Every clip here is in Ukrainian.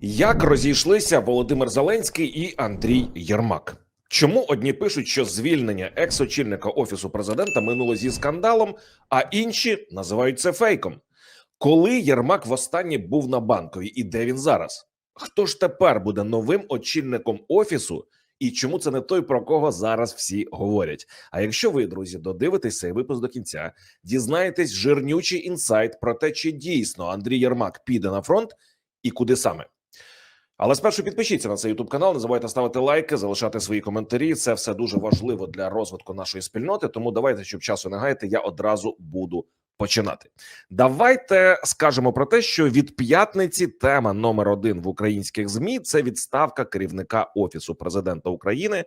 Як розійшлися Володимир Зеленський і Андрій Єрмак? Чому одні пишуть, що звільнення екс-очільника офісу президента минуло зі скандалом, а інші називають це фейком? Коли Єрмак востаннє був на банковій і де він зараз? Хто ж тепер буде новим очільником офісу? І чому це не той, про кого зараз всі говорять? А якщо ви, друзі, додивитесь цей випуск до кінця, дізнаєтесь жирнючий інсайт про те, чи дійсно Андрій Єрмак піде на фронт і куди саме. Але спершу підпишіться на цей youtube канал. Не забувайте ставити лайки, залишати свої коментарі. Це все дуже важливо для розвитку нашої спільноти. Тому давайте, щоб часу не гаяти, я одразу буду починати. Давайте скажемо про те, що від п'ятниці тема номер один в українських змі це відставка керівника офісу президента України.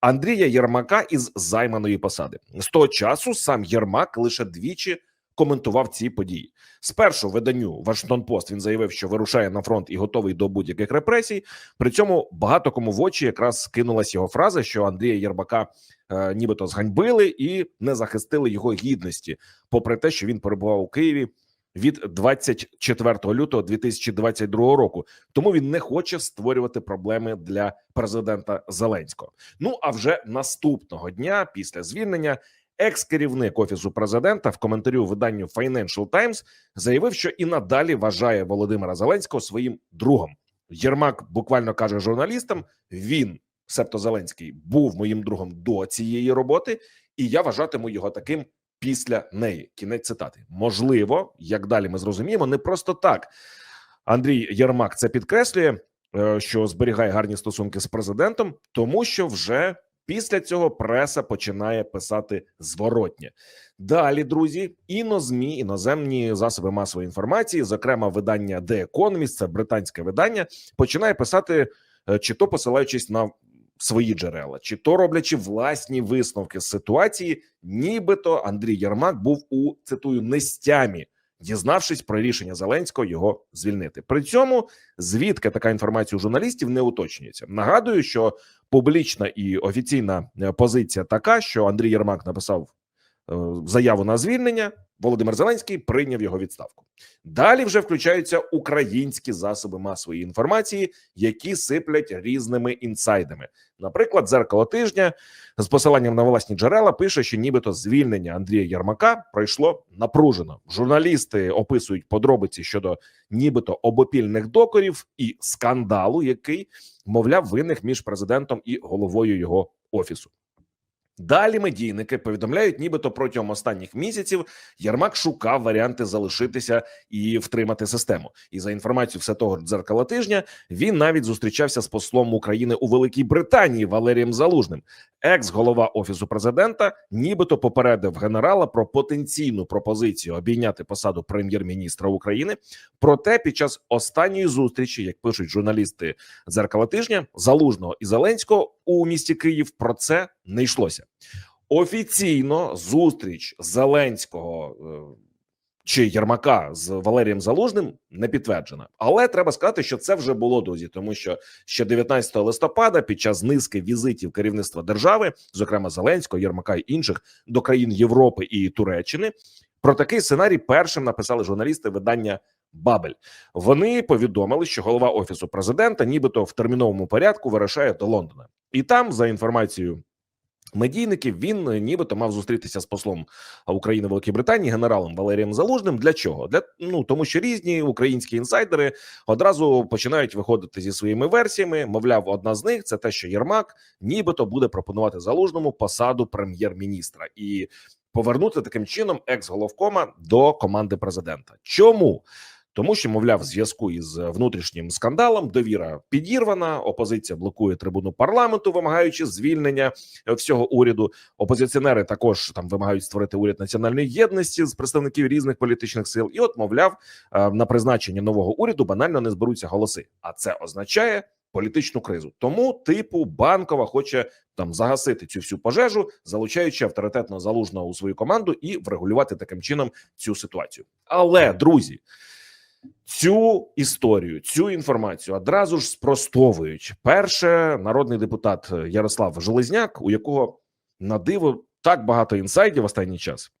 Андрія Єрмака із займаної посади з того часу сам Єрмак лише двічі коментував ці події. Спершу виданню Вашингтон Пост він заявив, що вирушає на фронт і готовий до будь-яких репресій. При цьому багато кому в очі якраз скинулась його фраза, що Андрія Єрмака е, нібито зганьбили і не захистили його гідності, попри те, що він перебував у Києві. Від 24 лютого 2022 року, тому він не хоче створювати проблеми для президента Зеленського. Ну а вже наступного дня, після звільнення, екс-керівник офісу президента в коментарю виданню Financial Times заявив, що і надалі вважає Володимира Зеленського своїм другом. Єрмак буквально каже журналістам: він, себто Зеленський, був моїм другом до цієї роботи, і я вважатиму його таким після неї. Кінець цитати. Можливо, як далі ми зрозуміємо, не просто так. Андрій Єрмак це підкреслює, е, що зберігає гарні стосунки з президентом, тому що вже Після цього преса починає писати зворотнє. Далі, друзі, інозмі, іноземні засоби масової інформації, зокрема видання The Economist, це британське видання, починає писати, е, чи то посилаючись на свої джерела, чи то роблячи власні висновки з ситуації, нібито Андрій Єрмак був у цитую нестямі. Дізнавшись про рішення Зеленського його звільнити, при цьому звідки така інформація у журналістів не уточнюється. Нагадую, що публічна і офіційна е, позиція така, що Андрій Єрмак написав е, заяву на звільнення. Володимир Зеленський прийняв його відставку. Далі вже включаються українські засоби масової інформації, які сиплять різними інсайдами. Наприклад, зеркало тижня з посиланням на власні джерела пише, що нібито звільнення Андрія Єрмака пройшло напружено. Журналісти описують подробиці щодо нібито обопільних докорів і скандалу, який мовляв винних між президентом і головою його офісу. Далі медійники повідомляють, нібито протягом останніх місяців Єрмак шукав варіанти залишитися і втримати систему. І за інформацією все того дзеркала тижня він навіть зустрічався з послом України у Великій Британії Валерієм Залужним. Екс-голова офісу президента, нібито попередив генерала про потенційну пропозицію обійняти посаду прем'єр-міністра України. Проте під час останньої зустрічі, як пишуть журналісти дзеркала тижня, залужного і Зеленського у місті Київ про це не йшлося. Офіційно зустріч Зеленського е, чи Єрмака з Валерієм Залужним не підтверджена, але треба сказати, що це вже було друзі, тому що ще 19 листопада, під час низки візитів керівництва держави, зокрема Зеленського, Єрмака і інших до країн Європи і Туреччини, про такий сценарій першим написали журналісти видання. Бабель вони повідомили, що голова офісу президента, нібито в терміновому порядку, вирушає до Лондона, і там, за інформацією медійників, він е, нібито мав зустрітися з послом України Великої Британії генералом Валерієм Залужним. Для чого? Для ну тому, що різні українські інсайдери одразу починають виходити зі своїми версіями. Мовляв, одна з них це те, що Єрмак нібито буде пропонувати залужному посаду прем'єр-міністра і повернути таким чином екс-головкома до команди президента. Чому? Тому що, мовляв, в зв'язку із внутрішнім скандалом довіра підірвана. Опозиція блокує трибуну парламенту, вимагаючи звільнення всього уряду. Опозиціонери також там вимагають створити уряд національної єдності з представників різних політичних сил. І, от, мовляв, е, на призначення нового уряду банально не зберуться голоси. А це означає політичну кризу. Тому, типу, банкова хоче там загасити цю всю пожежу, залучаючи авторитетно залужного у свою команду і врегулювати таким чином цю ситуацію. Але друзі. Цю історію, цю інформацію одразу ж спростовують. Перше, народний депутат Ярослав Железняк, у якого на диво так багато інсайдів в останній час,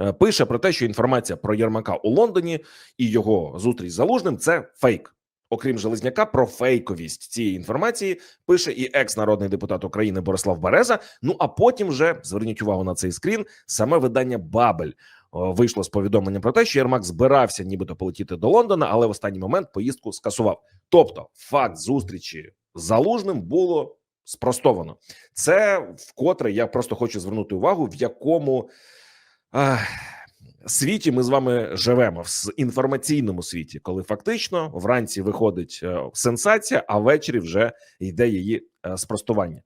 е, пише про те, що інформація про Єрмака у Лондоні і його зустріч з залужним це фейк. окрім Железняка, про фейковість цієї інформації пише і екс-народний депутат України Борислав Береза. Ну а потім вже зверніть увагу на цей скрін. Саме видання Бабель вийшло з повідомленням про те, що Єрмак збирався нібито полетіти до Лондона, але в останній момент поїздку скасував. Тобто, факт зустрічі з залужним було спростовано. Це вкотре я просто хочу звернути увагу, в якому. ах, світі ми з вами живемо в інформаційному світі, коли фактично вранці виходить е, сенсація, а ввечері вже йде її е, спростування.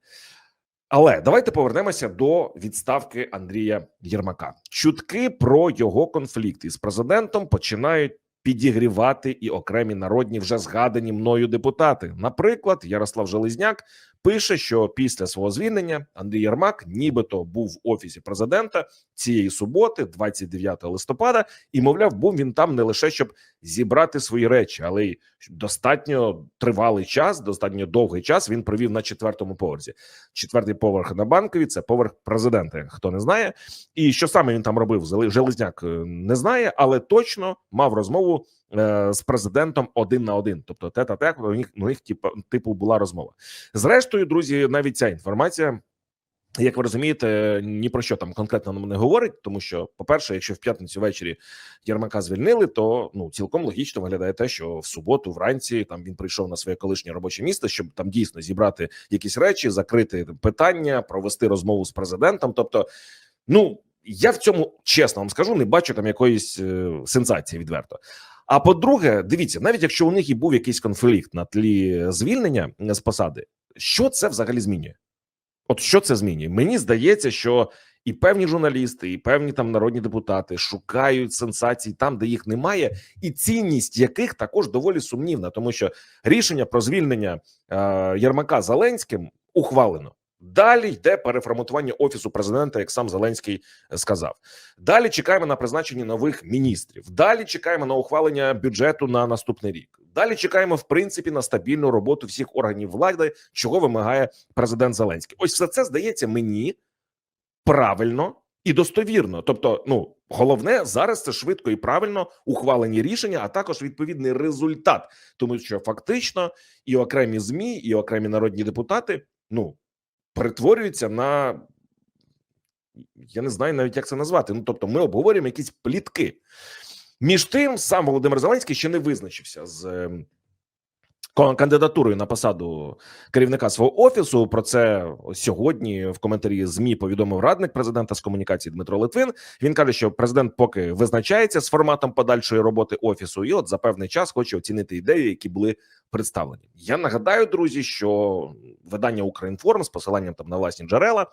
Але давайте повернемося до відставки Андрія Єрмака. Чутки про його конфлікт із президентом починають підігрівати і окремі народні вже згадані мною депутати. Наприклад, Ярослав Железняк пише, що після свого звільнення Андрій Єрмак, нібито був в офісі президента цієї суботи, 29 листопада, і мовляв, був він там не лише щоб зібрати свої речі, але й достатньо тривалий час, достатньо довгий час він провів на четвертому поверсі. Четвертий поверх на банкові це поверх президента. Хто не знає, і що саме він там робив, Железняк е, не знає, але точно мав розмову з президентом один на один. Тобто, тет а тет у них у них типу, типу була розмова. Зрештою, друзі, навіть ця інформація. Як ви розумієте, ні про що там конкретно нам не говорить, тому що, по-перше, якщо в п'ятницю ввечері Єрмака звільнили, то ну цілком логічно виглядає те, що в суботу вранці там він прийшов на своє колишнє робоче місце, щоб там дійсно зібрати якісь речі, закрити питання, провести розмову з президентом. Тобто, ну я в цьому чесно вам скажу, не бачу там якоїсь е, сенсації відверто. А по-друге, дивіться, навіть якщо у них і був якийсь конфлікт на тлі звільнення з посади, що це взагалі змінює? От що це змінює? Мені здається, що і певні журналісти, і певні там народні депутати шукають сенсацій там, де їх немає, і цінність яких також доволі сумнівна, тому що рішення про звільнення е, Єрмака Зеленським ухвалено. Далі йде переформатування офісу президента, як сам Зеленський сказав. Далі чекаємо на призначення нових міністрів. Далі чекаємо на ухвалення бюджету на наступний рік. Далі чекаємо, в принципі, на стабільну роботу всіх органів влади, чого вимагає президент Зеленський. Ось все це здається мені правильно і достовірно. Тобто, ну головне зараз це швидко і правильно ухвалені рішення, а також відповідний результат, тому що фактично і окремі змі, і окремі народні депутати ну перетворюються на я не знаю навіть як це назвати. Ну тобто, ми обговорюємо якісь плітки. Між тим, сам Володимир Зеленський ще не визначився з ем, кандидатурою на посаду керівника свого офісу. Про це сьогодні в коментарі змі повідомив радник президента з комунікації Дмитро Литвин. Він каже, що президент поки визначається з форматом подальшої роботи офісу, і от за певний час хоче оцінити ідеї, які були представлені. Я нагадаю, друзі, що видання Українформ з посиланням там на власні джерела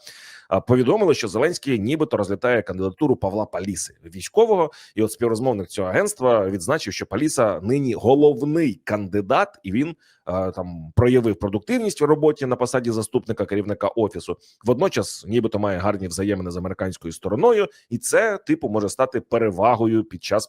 повідомили, що Зеленський нібито розглядає кандидатуру Павла Паліси, військового, і от співрозмовник цього агентства відзначив, що Паліса нині головний кандидат, і він там проявив продуктивність в роботі на посаді заступника керівника офісу. Водночас, нібито має гарні взаємини з американською стороною, і це типу може стати перевагою під час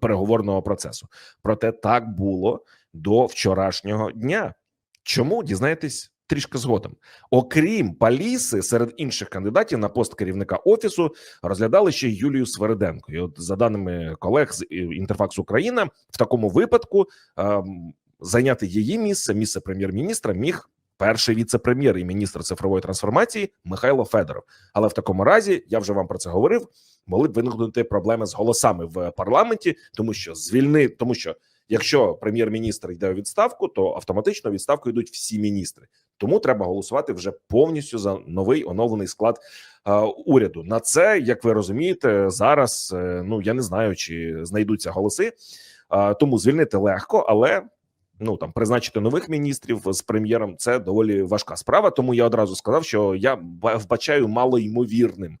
переговорного процесу. Проте так було до вчорашнього дня. Чому дізнаєтесь трішки згодом? Окрім Паліси, серед інших кандидатів на пост керівника офісу розглядали ще Юлію Свериденко. І от за даними колег з е, інтерфакс Україна, в такому випадку ем, зайняти її місце, місце прем'єр-міністра, міг перший віце-прем'єр і міністр цифрової трансформації Михайло Федоров. Але в такому разі я вже вам про це говорив. Могли б виникнути проблеми з голосами в парламенті, тому що звільни, тому що якщо прем'єр-міністр йде у відставку, то автоматично у відставку йдуть всі міністри. Тому треба голосувати вже повністю за новий оновлений склад е, уряду. На це, як ви розумієте, зараз е, ну я не знаю, чи знайдуться голоси, е, тому звільнити легко, але. Ну там призначити нових міністрів з прем'єром це доволі важка справа. Тому я одразу сказав, що я вбачаю мало ймовірним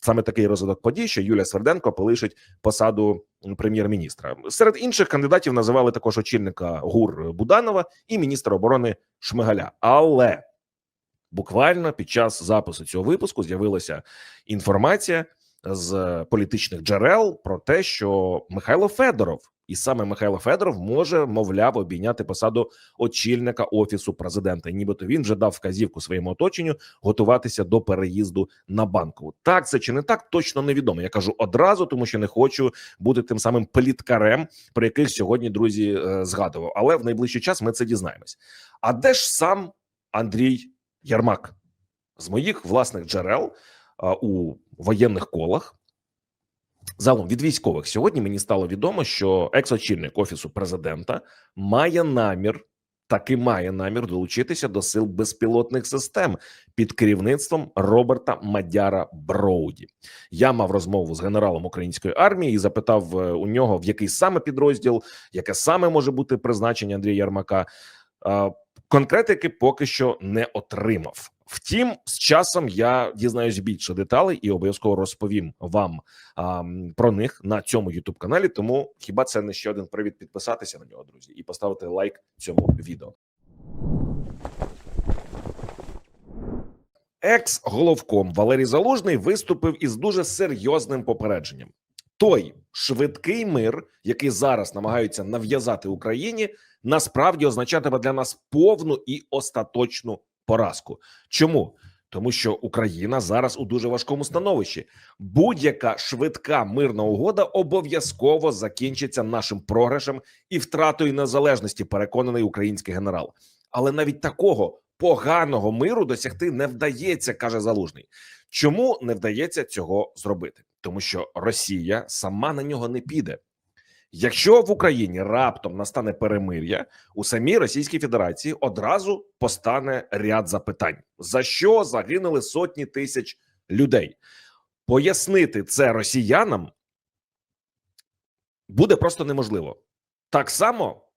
саме такий розвиток подій, що Юлія Сверденко полишить посаду прем'єр-міністра. Серед інших кандидатів називали також очільника ГУР Буданова і міністра оборони Шмигаля. Але буквально під час запису цього випуску з'явилася інформація, з політичних джерел про те, що Михайло Федоров, і саме Михайло Федоров може, мовляв, обійняти посаду очільника офісу президента. Нібито він вже дав вказівку своєму оточенню готуватися до переїзду на банкову. Так це чи не так, точно невідомо. Я кажу одразу, тому що не хочу бути тим самим пліткарем, про яких сьогодні друзі е, згадував. Але в найближчий час ми це дізнаємось. А де ж сам Андрій Ярмак? З моїх власних джерел у воєнних колах. Залом від військових сьогодні мені стало відомо, що екс-очільник офісу президента має намір, таки має намір долучитися до сил безпілотних систем під керівництвом Роберта Мадяра Броуді. Я мав розмову з генералом української армії і запитав е, у нього, в який саме підрозділ, яке саме може бути призначення Андрія Ярмака. Конкретики поки що не отримав. Втім, з часом я дізнаюсь більше деталей і обов'язково розповім вам а, про них на цьому youtube каналі. Тому хіба це не ще один привід підписатися на нього, друзі, і поставити лайк цьому відео. Екс головком Валерій Залужний виступив із дуже серйозним попередженням. Той швидкий мир, який зараз намагаються нав'язати Україні, насправді означатиме для нас повну і остаточну поразку. Чому? Тому що Україна зараз у дуже важкому становищі. Будь-яка швидка мирна угода обов'язково закінчиться нашим програшем і втратою незалежності. Переконаний український генерал. Але навіть такого поганого миру досягти не вдається, каже Залужний. Чому не вдається цього зробити? Тому що Росія сама на нього не піде. Якщо в Україні раптом настане перемир'я, у самій Російській Федерації одразу постане ряд запитань: за що загинули сотні тисяч людей? Пояснити це росіянам буде просто неможливо. Так само,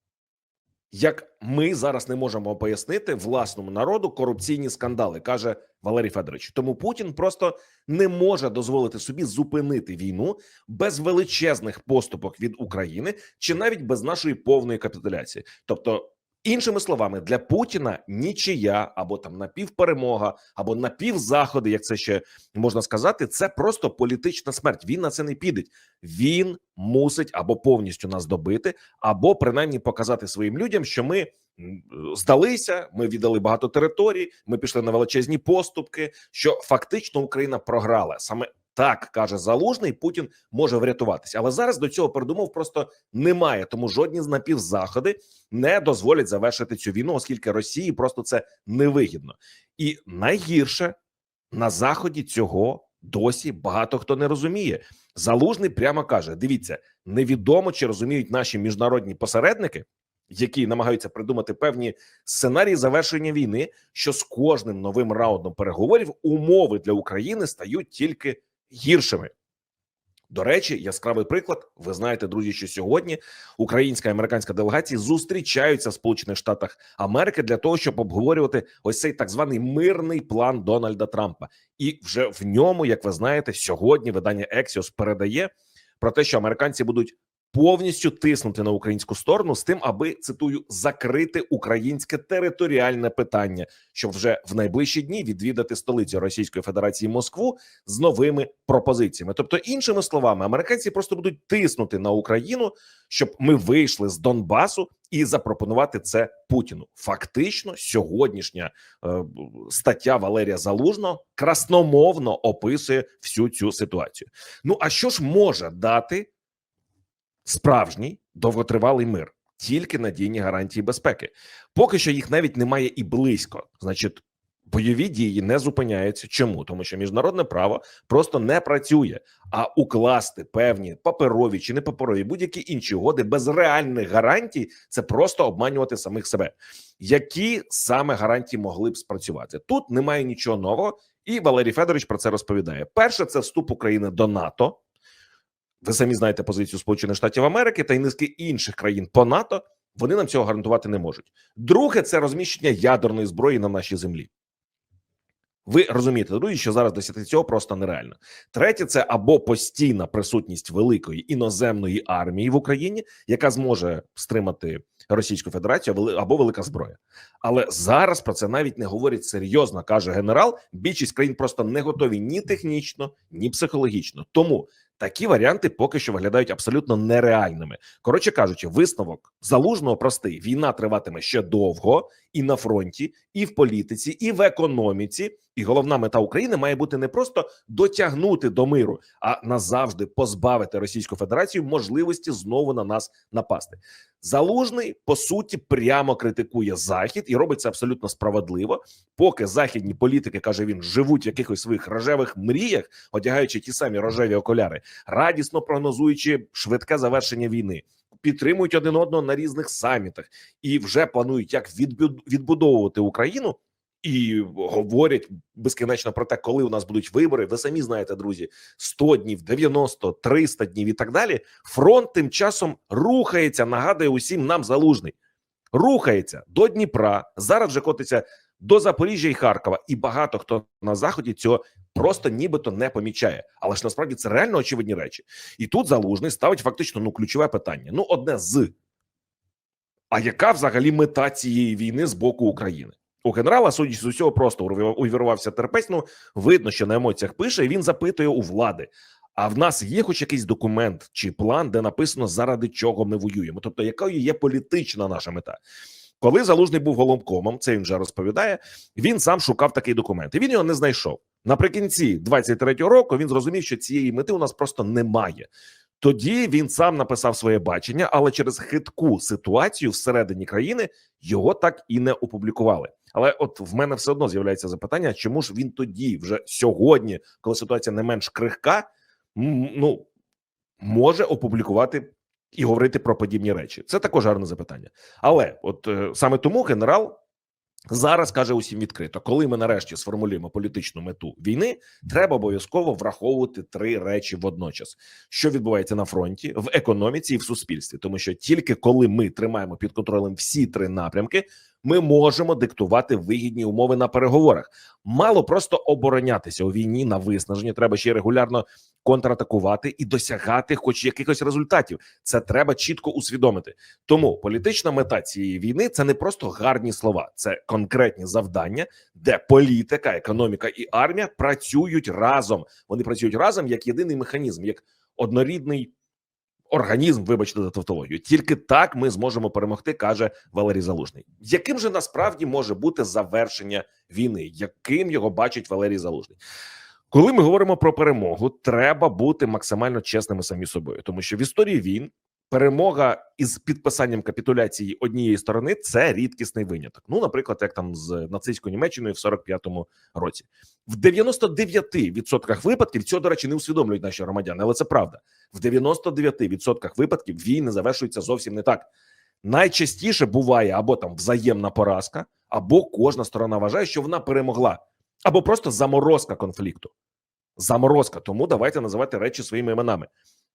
як ми зараз не можемо пояснити власному народу корупційні скандали, каже Валерій Федорович. Тому Путін просто не може дозволити собі зупинити війну без величезних поступок від України чи навіть без нашої повної капітуляції. Тобто, іншими словами, для Путіна нічия або там напівперемога, або напівзаходи, як це ще можна сказати, це просто політична смерть. Він на це не піде. Він мусить або повністю нас добити, або принаймні показати своїм людям, що ми здалися, ми віддали багато територій, ми пішли на величезні поступки. Що фактично Україна програла саме. Так каже залужний, Путін може врятуватися, але зараз до цього передумов просто немає. Тому жодні з напівзаходи не дозволять завершити цю війну, оскільки Росії просто це невигідно. І найгірше на заході цього досі багато хто не розуміє. Залужний прямо каже: дивіться, невідомо чи розуміють наші міжнародні посередники, які намагаються придумати певні сценарії завершення війни, що з кожним новим раундом переговорів умови для України стають тільки гіршими. До речі, яскравий приклад. Ви знаєте, друзі, що сьогодні українська і американська делегації зустрічаються в Сполучених Штатах Америки для того, щоб обговорювати ось цей так званий мирний план Дональда Трампа. І вже в ньому, як ви знаєте, сьогодні видання Ексіос передає про те, що американці будуть повністю тиснути на українську сторону з тим, аби цитую закрити українське територіальне питання, щоб вже в найближчі дні відвідати столицю Російської Федерації Москву з новими пропозиціями. Тобто, іншими словами, американці просто будуть тиснути на Україну, щоб ми вийшли з Донбасу і запропонувати це Путіну. Фактично, сьогоднішня е, стаття Валерія Залужного красномовно описує всю цю ситуацію. Ну а що ж може дати справжній довготривалий мир? Тільки надійні гарантії безпеки. Поки що їх навіть немає і близько. Значить, бойові дії не зупиняються. Чому? Тому що міжнародне право просто не працює. А укласти певні паперові чи не паперові будь-які інші угоди без реальних гарантій це просто обманювати самих себе. Які саме гарантії могли б спрацювати? Тут немає нічого нового, і Валерій Федорович про це розповідає. Перше, це вступ України до НАТО. Ви самі знаєте позицію Сполучених Штатів Америки та й низки інших країн по НАТО. Вони нам цього гарантувати не можуть. Друге, це розміщення ядерної зброї на нашій землі. Ви розумієте, друзі, що зараз досягти цього просто нереально. Третє, це або постійна присутність великої іноземної армії в Україні, яка зможе стримати Російську Федерацію, або велика зброя. Але зараз про це навіть не говорять серйозно, каже генерал. Більшість країн просто не готові ні технічно, ні психологічно. Тому такі варіанти поки що виглядають абсолютно нереальними. Коротше кажучи, висновок залужного простий: війна триватиме ще довго і на фронті, і в політиці, і в економіці. І головна мета України має бути не просто дотягнути до миру, а назавжди позбавити Російську Федерацію можливості знову на нас напасти. Залужний по суті прямо критикує захід і робить це абсолютно справедливо. Поки західні політики каже він живуть в якихось своїх рожевих мріях, одягаючи ті самі рожеві окуляри, радісно прогнозуючи швидке завершення війни. Підтримують один одного на різних самітах і вже планують, як відбудовувати Україну, і говорять безкінечно про те, коли у нас будуть вибори. Ви самі знаєте, друзі, 100 днів, 90, 300 днів і так далі. Фронт тим часом рухається. Нагадує усім нам залужний. Рухається до Дніпра. Зараз вже котиться до Запоріжжя і Харкова. І багато хто на заході цього просто нібито не помічає. Але ж насправді це реально очевидні речі. І тут залужний ставить фактично ну ключове питання. Ну, одне з. А яка взагалі мета цієї війни з боку України? У генерала, судячи з усього, просто увірвався терпець. Ну, видно, що на емоціях пише, і він запитує у влади. А в нас є хоч якийсь документ чи план, де написано заради чого ми воюємо? Тобто, якою є політична наша мета? Коли залужний був головкомом, це він вже розповідає. Він сам шукав такий документ, і він його не знайшов. Наприкінці 23-го року він зрозумів, що цієї мети у нас просто немає. Тоді він сам написав своє бачення, але через хитку ситуацію всередині країни його так і не опублікували. Але от в мене все одно з'являється запитання, чому ж він тоді, вже сьогодні, коли ситуація не менш крихка, ну може опублікувати і говорити про подібні речі. Це також гарне запитання. Але от е, саме тому генерал зараз каже усім відкрито: коли ми нарешті сформулюємо політичну мету війни, треба обов'язково враховувати три речі водночас: що відбувається на фронті, в економіці і в суспільстві, тому що тільки коли ми тримаємо під контролем всі три напрямки, ми можемо диктувати вигідні умови на переговорах. Мало просто оборонятися у війні на виснаження. Треба ще й регулярно контратакувати і досягати, хоч якихось результатів. Це треба чітко усвідомити. Тому політична мета цієї війни це не просто гарні слова, це конкретні завдання, де політика, економіка і армія працюють разом. Вони працюють разом як єдиний механізм, як однорідний організм. Вибачте за тавтологію. Тільки так ми зможемо перемогти, каже Валерій Залужний. Яким же насправді може бути завершення війни? Яким його бачить Валерій Залужний? Коли ми говоримо про перемогу, треба бути максимально чесними самі собою, тому що в історії війн перемога із підписанням капітуляції однієї сторони це рідкісний виняток. Ну, наприклад, як там з нацистською Німеччиною в 45-му році, в 99% випадків цього, до речі, не усвідомлюють наші громадяни, але це правда. В 99% випадків війни завершуються зовсім не так. Найчастіше буває або там взаємна поразка, або кожна сторона вважає, що вона перемогла, або просто заморозка конфлікту. Заморозка. Тому давайте називати речі своїми іменами.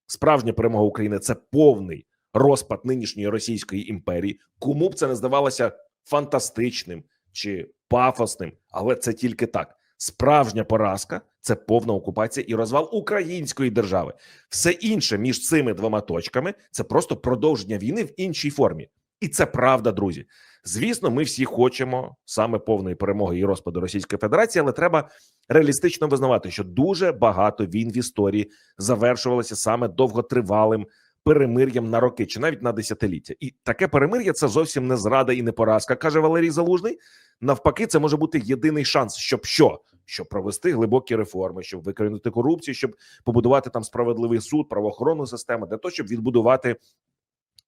Справжня перемога України це повний розпад нинішньої Російської імперії. Кому б це не здавалося фантастичним чи пафосним, але це тільки так. Справжня поразка це повна окупація і розвал української держави. Все інше між цими двома точками це просто продовження війни в іншій формі, і це правда, друзі. Звісно, ми всі хочемо саме повної перемоги і розпаду Російської Федерації, але треба реалістично визнавати, що дуже багато війн в історії завершувалося саме довготривалим перемир'ям на роки чи навіть на десятиліття. І таке перемир'я це зовсім не зрада і не поразка, каже Валерій Залужний. Навпаки, це може бути єдиний шанс, щоб що? Щоб провести глибокі реформи, щоб викорінити корупцію, щоб побудувати там справедливий суд, правоохоронну систему, для того, щоб відбудувати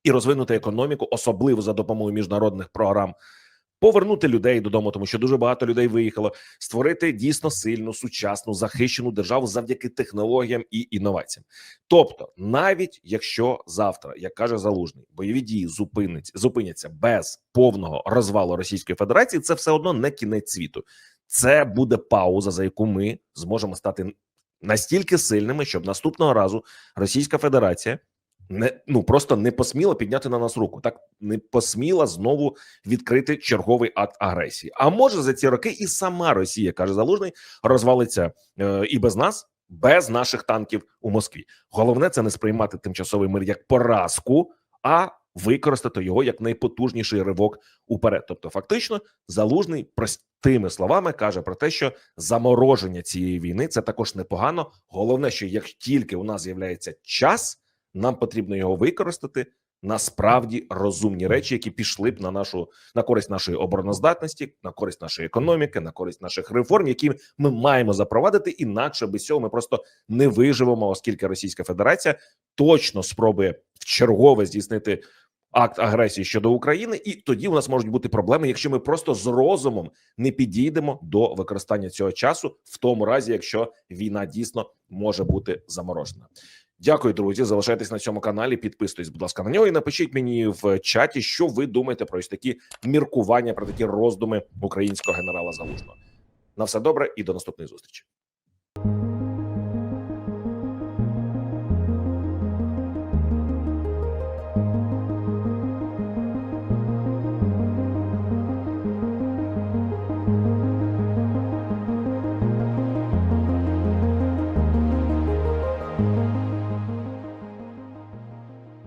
і розвинути економіку, особливо за допомогою міжнародних програм. Повернути людей додому, тому що дуже багато людей виїхало, створити дійсно сильну, сучасну, захищену державу завдяки технологіям і інноваціям. Тобто, навіть якщо завтра, як каже залужний, бойові дії зупинять, зупиняться без повного розвалу Російської Федерації, це все одно не кінець світу. Це буде пауза, за яку ми зможемо стати настільки сильними, щоб наступного разу Російська Федерація не ну просто не посміла підняти на нас руку, так не посміла знову відкрити черговий акт агресії. А може за ці роки і сама Росія каже Залужний розвалиться е, і без нас, без наших танків у Москві. Головне це не сприймати тимчасовий мир як поразку, а використати його як найпотужніший ривок уперед. Тобто, фактично, залужний простими словами каже про те, що замороження цієї війни це також непогано. Головне, що як тільки у нас з'являється час, нам потрібно його використати на справді розумні речі, які пішли б на нашу на користь нашої обороноздатності, на користь нашої економіки, на користь наших реформ, які ми маємо запровадити. Інакше без цього ми просто не виживемо, оскільки Російська Федерація точно спробує в чергове здійснити акт агресії щодо України, і тоді у нас можуть бути проблеми, якщо ми просто з розумом не підійдемо до використання цього часу, в тому разі, якщо війна дійсно може бути заморожена. Дякую, друзі. Залишайтесь на цьому каналі. Підписуйтесь, будь ласка, на нього і напишіть мені в чаті, що ви думаєте про ось такі міркування, про такі роздуми українського генерала Залужного. На все добре і до наступної зустрічі.